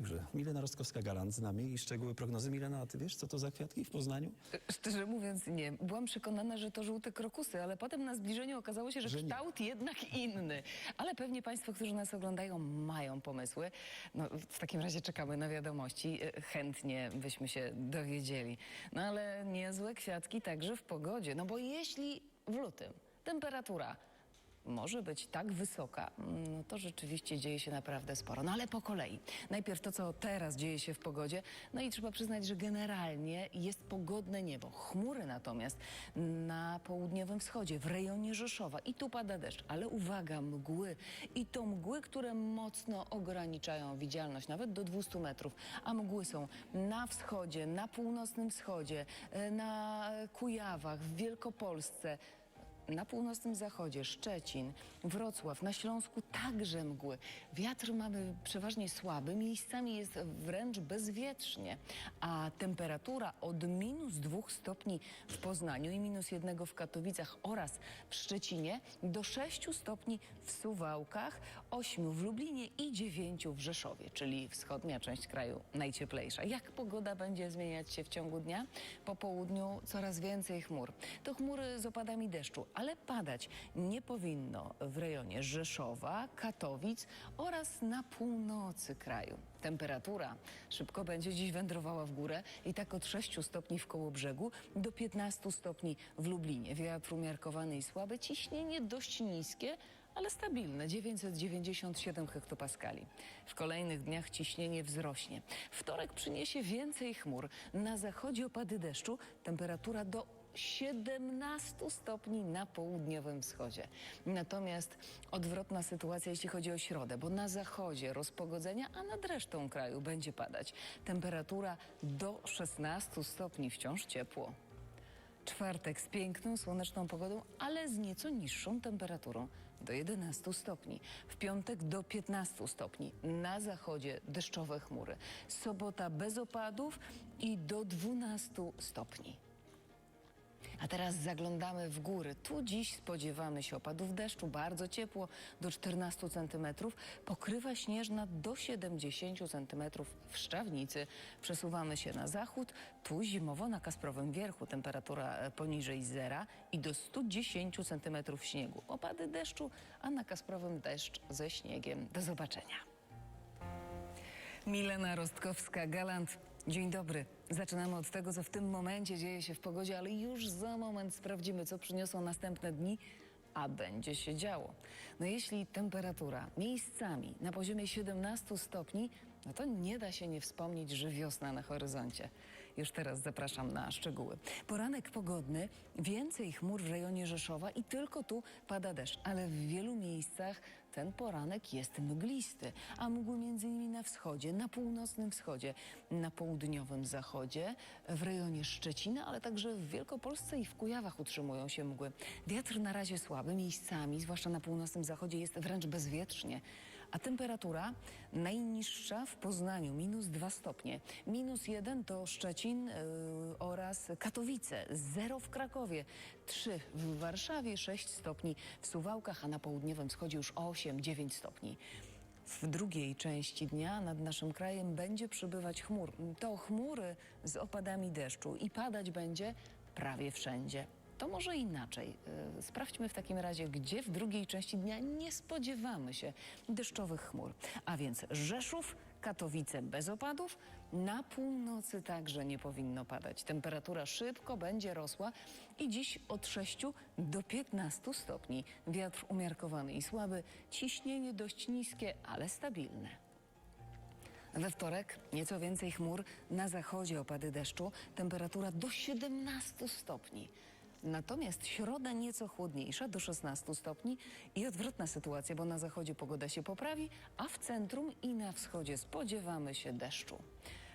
także. Milena Rostkowska-Galant z nami i szczegóły prognozy. Milena, a ty wiesz, co to za kwiatki w Poznaniu? Szczerze mówiąc nie. Byłam przekonana, że to żółte krokusy, ale potem na zbliżeniu okazało się, że, Że nie. kształt jednak inny. Ale pewnie Państwo, którzy nas oglądają, mają pomysły. No, w takim razie czekamy na wiadomości. E, Chętnie byśmy się dowiedzieli. No ale niezłe kwiatki także w pogodzie. No bo jeśli w lutym temperatura może być tak wysoka, no to rzeczywiście dzieje się naprawdę sporo. No ale po kolei. Najpierw to, co teraz dzieje się w pogodzie. No i trzeba przyznać, że generalnie jest pogodne niebo. Chmury natomiast na południowym wschodzie, w rejonie Rzeszowa. I tu pada deszcz. Ale uwaga, mgły. I to mgły, które mocno ograniczają widzialność, nawet do 200 metrów. A mgły są na wschodzie, na północnym wschodzie, e, na Kujawach, w Wielkopolsce. Na północnym zachodzie Szczecin, Wrocław, na Śląsku także mgły. Wiatr mamy przeważnie słaby, miejscami jest wręcz bezwietrznie, a temperatura od minus dwóch stopni w Poznaniu i minus jednego w Katowicach oraz w Szczecinie do 6 stopni w Suwałkach, 8 w Lublinie i 9 w Rzeszowie, czyli wschodnia część kraju najcieplejsza. Jak pogoda będzie zmieniać się w ciągu dnia? Po południu coraz więcej chmur. To chmury z opadami deszczu, ale padać nie powinno w rejonie Rzeszowa, Katowic oraz na północy kraju. Temperatura szybko będzie dziś wędrowała w górę i tak od 6 stopni w Kołobrzegu do 15 stopni w Lublinie. Wiatr umiarkowany i słaby, ciśnienie dość niskie, ale stabilne 997 hektopaskali. W kolejnych dniach ciśnienie wzrośnie. Wtorek przyniesie więcej chmur. Na zachodzie opady deszczu, temperatura do 17 stopni na południowym wschodzie. Natomiast odwrotna sytuacja, jeśli chodzi o środę, bo na zachodzie rozpogodzenia, a nad resztą kraju będzie padać. Temperatura do 16 stopni, wciąż ciepło. Czwartek z piękną, słoneczną pogodą, ale z nieco niższą temperaturą do 11 stopni. W piątek do 15 stopni. Na zachodzie deszczowe chmury. Sobota bez opadów i do 12 stopni. A teraz zaglądamy w góry. Tu dziś spodziewamy się opadów deszczu, bardzo ciepło, do 14 centymetrów. Pokrywa śnieżna do 70 centymetrów w Szczawnicy. Przesuwamy się na zachód. Tu zimowo na Kasprowym Wierchu temperatura e, poniżej zera i do 110 centymetrów śniegu. Opady deszczu, a na Kasprowym deszcz ze śniegiem. Do zobaczenia. Milena Rostkowska-Galant. Dzień dobry. Zaczynamy od tego, co w tym momencie dzieje się w pogodzie, ale już za moment sprawdzimy, co przyniosą następne dni, a będzie się działo. No jeśli temperatura miejscami na poziomie 17 stopni, no to nie da się nie wspomnieć, że wiosna na horyzoncie. Już teraz zapraszam na szczegóły. Poranek pogodny, więcej chmur w rejonie Rzeszowa i tylko tu pada deszcz, ale w wielu miejscach ten poranek jest mglisty, a mgły między innymi na wschodzie, na północnym wschodzie, na południowym zachodzie, w rejonie Szczecina, ale także w Wielkopolsce i w Kujawach utrzymują się mgły. Wiatr na razie słaby, miejscami, zwłaszcza na północnym zachodzie jest wręcz bezwietrznie, a temperatura najniższa w Poznaniu minus 2 stopnie, minus 1 to Szczecin yy, oraz Katowice, 0 w Krakowie, 3 w Warszawie, 6 stopni w Suwałkach, a na południowym wschodzie już 8-9 stopni. W drugiej części dnia nad naszym krajem będzie przybywać chmur. To chmury z opadami deszczu i padać będzie prawie wszędzie. To może inaczej. Yy, Sprawdźmy w takim razie, gdzie w drugiej części dnia nie spodziewamy się deszczowych chmur. A więc Rzeszów, Katowice bez opadów, na północy także nie powinno padać. Temperatura szybko będzie rosła i dziś od 6 do 15 stopni. Wiatr umiarkowany i słaby, ciśnienie dość niskie, ale stabilne. We wtorek nieco więcej chmur, na zachodzie opady deszczu, temperatura do 17 stopni. Natomiast środa nieco chłodniejsza, do 16 stopni i odwrotna sytuacja, bo na zachodzie pogoda się poprawi, a w centrum i na wschodzie spodziewamy się deszczu.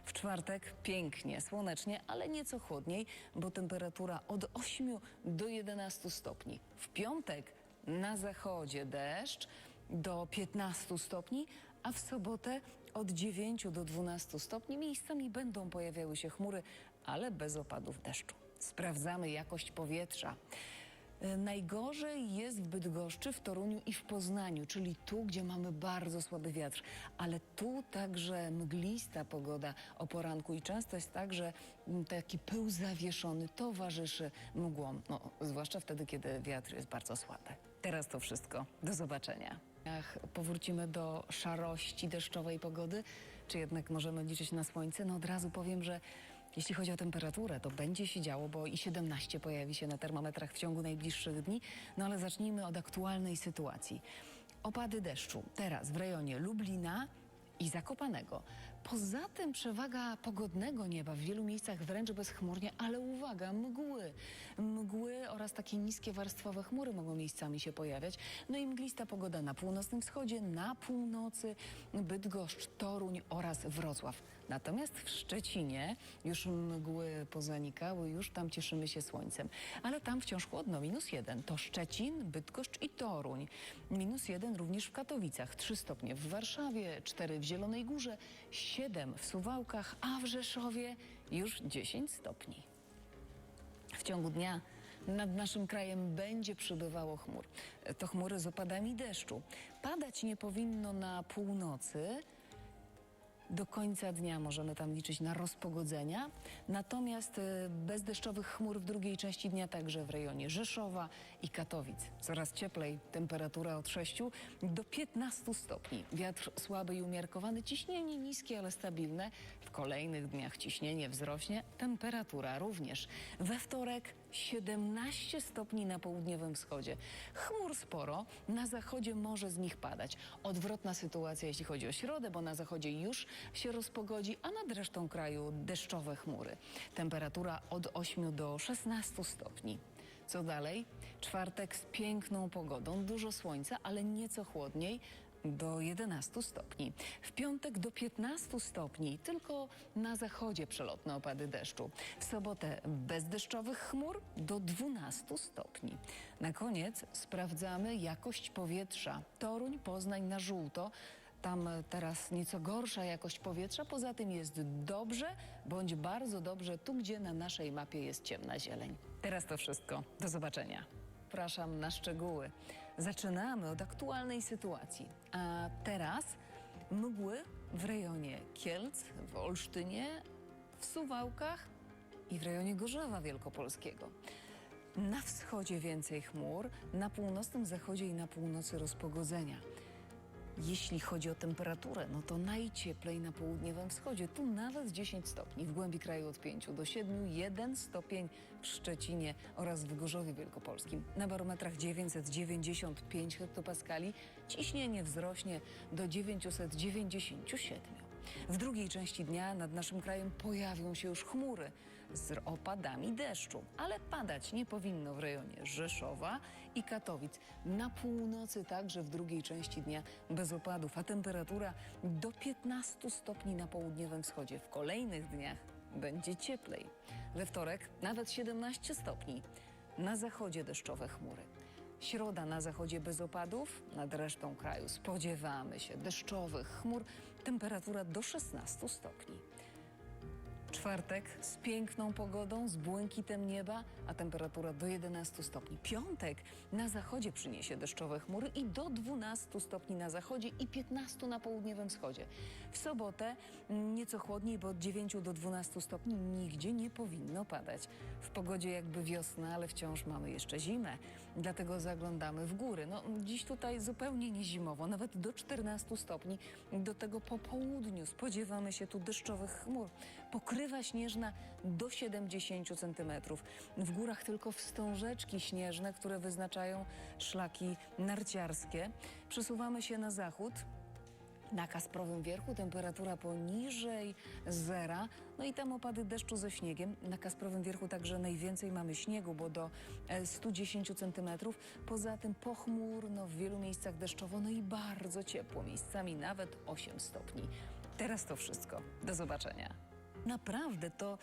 W czwartek pięknie, słonecznie, ale nieco chłodniej, bo temperatura od 8 do 11 stopni. W piątek na zachodzie deszcz do 15 stopni, a w sobotę od 9 do 12 stopni. Miejscami będą pojawiały się chmury, ale bez opadów deszczu. Sprawdzamy jakość powietrza. E, Najgorzej jest w Bydgoszczy, w Toruniu i w Poznaniu, czyli tu, gdzie mamy bardzo słaby wiatr. Ale tu także mglista pogoda o poranku i często jest tak, że mm, taki pył zawieszony towarzyszy mgłom, no, zwłaszcza wtedy, kiedy wiatr jest bardzo słaby. Teraz to wszystko. Do zobaczenia. Powrócimy do szarości deszczowej pogody, czy jednak możemy liczyć na słońce? No od razu powiem, że jeśli chodzi o temperaturę, to będzie się działo, bo i 17 pojawi się na termometrach w ciągu najbliższych dni. No ale zacznijmy od aktualnej sytuacji. Opady deszczu teraz w rejonie Lublina i Zakopanego. Poza tym przewaga pogodnego nieba w wielu miejscach wręcz bezchmurnie, ale uwaga, mgły. Mgły oraz takie niskie warstwowe chmury mogą miejscami się pojawiać. No i mglista pogoda na północnym wschodzie, na północy, Bydgoszcz, Toruń oraz Wrocław. Natomiast w Szczecinie już mgły pozanikały, już tam cieszymy się słońcem. Ale tam wciąż chłodno, minus jeden. To Szczecin, Bydgoszcz i Toruń. Minus jeden również w Katowicach, 3 stopnie w Warszawie, 4 w Zielonej Górze, 7 w Suwałkach, a w Rzeszowie już 10 stopni. W ciągu dnia nad naszym krajem będzie przybywało chmur. To chmury z opadami deszczu. Padać nie powinno na północy. Do końca dnia możemy tam liczyć na rozpogodzenia. Natomiast e, bez deszczowych chmur w drugiej części dnia także w rejonie Rzeszowa i Katowic. Coraz cieplej, temperatura od 6 do 15 stopni. Wiatr słaby i umiarkowany, ciśnienie niskie, ale stabilne. W kolejnych dniach ciśnienie wzrośnie, temperatura również. We wtorek 17 stopni na południowym wschodzie. Chmur sporo, na zachodzie może z nich padać. Odwrotna sytuacja, jeśli chodzi o środę, bo na zachodzie już się rozpogodzi, a nad resztą kraju deszczowe chmury. Temperatura od 8 do 16 stopni. Co dalej? Czwartek z piękną pogodą, dużo słońca, ale nieco chłodniej do 11 stopni. W piątek do 15 stopni, tylko na zachodzie przelotne opady deszczu. W sobotę bez deszczowych chmur do 12 stopni. Na koniec sprawdzamy jakość powietrza. Toruń, Poznań na żółto. Tam teraz nieco gorsza jakość powietrza, poza tym jest dobrze bądź bardzo dobrze tu, gdzie na naszej mapie jest ciemna zieleń. Teraz to wszystko. Do zobaczenia. Zapraszam na szczegóły. Zaczynamy od aktualnej sytuacji. A teraz mgły w rejonie Kielc, w Olsztynie, w Suwałkach i w rejonie Gorzowa Wielkopolskiego. Na wschodzie więcej chmur, na północnym zachodzie i na północy rozpogodzenia. Jeśli chodzi o temperaturę, no to najcieplej na południowym wschodzie. Tu nawet 10 stopni, w głębi kraju od 5 do 7, 1 stopień w Szczecinie oraz w Gorzowie Wielkopolskim. Na barometrach 995 hektopaskali ciśnienie wzrośnie do 997. W drugiej części dnia nad naszym krajem pojawią się już chmury z opadami deszczu, ale padać nie powinno w rejonie Rzeszowa i Katowic. Na północy także w drugiej części dnia bez opadów, a temperatura do 15 stopni na południowym wschodzie. W kolejnych dniach będzie cieplej. We wtorek nawet 17 stopni. Na zachodzie deszczowe chmury. Środa na zachodzie bez opadów, nad resztą kraju spodziewamy się deszczowych chmur, temperatura do 16 stopni. Czwartek z piękną pogodą, z błękitem nieba, a temperatura do 11 stopni. Piątek na zachodzie przyniesie deszczowe chmury i do 12 stopni na zachodzie i 15 na południowym wschodzie. W sobotę nieco chłodniej, bo od 9 do 12 stopni nigdzie nie powinno padać. W pogodzie jakby wiosna, ale wciąż mamy jeszcze zimę, dlatego zaglądamy w góry. No, dziś tutaj zupełnie nie zimowo, nawet do 14 stopni. Do tego po południu spodziewamy się tu deszczowych chmur. Pokrywa śnieżna do 70 centymetrów. W górach tylko wstążeczki śnieżne, które wyznaczają szlaki narciarskie. Przesuwamy się na zachód. Na Kasprowym Wierchu temperatura poniżej zera, no i tam opady deszczu ze śniegiem. Na Kasprowym Wierchu także najwięcej mamy śniegu, bo do e, 110 centymetrów. Poza tym pochmurno, w wielu miejscach deszczowo, no i bardzo ciepło, miejscami nawet 8 stopni. Teraz to wszystko. Do zobaczenia. Naprawdę to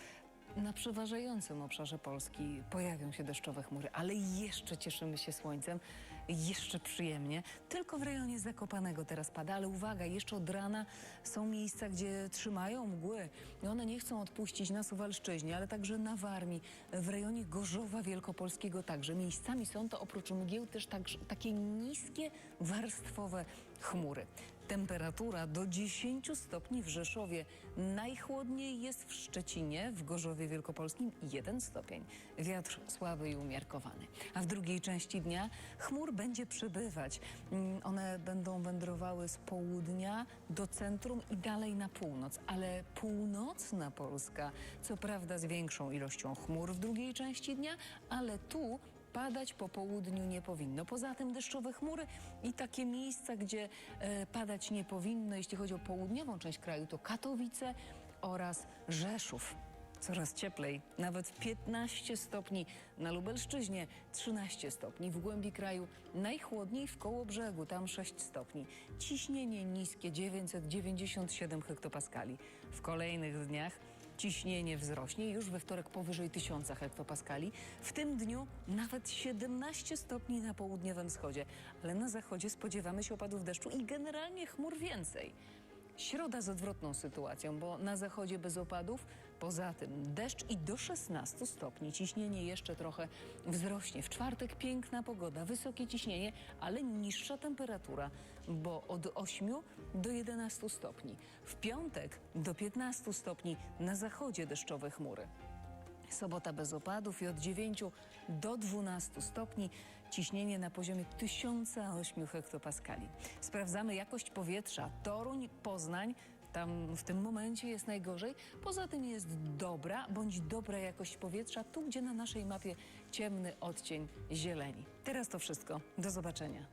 na przeważającym obszarze Polski pojawią się deszczowe chmury, ale jeszcze cieszymy się słońcem. jeszcze przyjemnie. Tylko w rejonie Zakopanego teraz pada, ale uwaga, jeszcze od rana są miejsca, gdzie trzymają mgły i one nie chcą odpuścić na Suwalszczyźnie, ale także na Warmii, w rejonie Gorzowa Wielkopolskiego także. Miejscami są to oprócz mgieł też tak, takie niskie, warstwowe chmury. Temperatura do 10 stopni w Rzeszowie. Najchłodniej jest w Szczecinie, w Gorzowie Wielkopolskim 1 stopień. Wiatr słaby i umiarkowany. A w drugiej części dnia chmur będzie przybywać. Mm, One będą wędrowały z południa do centrum i dalej na północ. Ale północna Polska, co prawda z większą ilością chmur w drugiej części dnia, ale tu padać po południu nie powinno. Poza tym deszczowe chmury i takie miejsca, gdzie e, padać nie powinno, jeśli chodzi o południową część kraju, to Katowice oraz Rzeszów. Coraz cieplej, nawet 15 stopni na Lubelszczyźnie, 13 stopni w głębi kraju, najchłodniej w koło brzegu, tam 6 stopni. Ciśnienie niskie 997 hektopaskali. W kolejnych dniach ciśnienie wzrośnie już we wtorek powyżej 1000 hektopaskali. W tym dniu nawet 17 stopni na południowym wschodzie, ale na zachodzie spodziewamy się opadów deszczu i generalnie chmur więcej. Środa z odwrotną sytuacją, bo na zachodzie bez opadów, poza tym deszcz i do 16 stopni. Ciśnienie jeszcze trochę wzrośnie. W czwartek piękna pogoda, wysokie ciśnienie, ale niższa temperatura, bo od 8 do 11 stopni. W piątek do 15 stopni na zachodzie deszczowe chmury. Sobota bez opadów i od 9 do 12 stopni. Ciśnienie na poziomie 1008 hektopaskali. Sprawdzamy jakość powietrza. Toruń, Poznań. Tam w tym momencie jest najgorzej. Poza tym jest dobra bądź dobra jakość powietrza, tu gdzie na naszej mapie ciemny odcień zieleni. Teraz to wszystko. Do zobaczenia.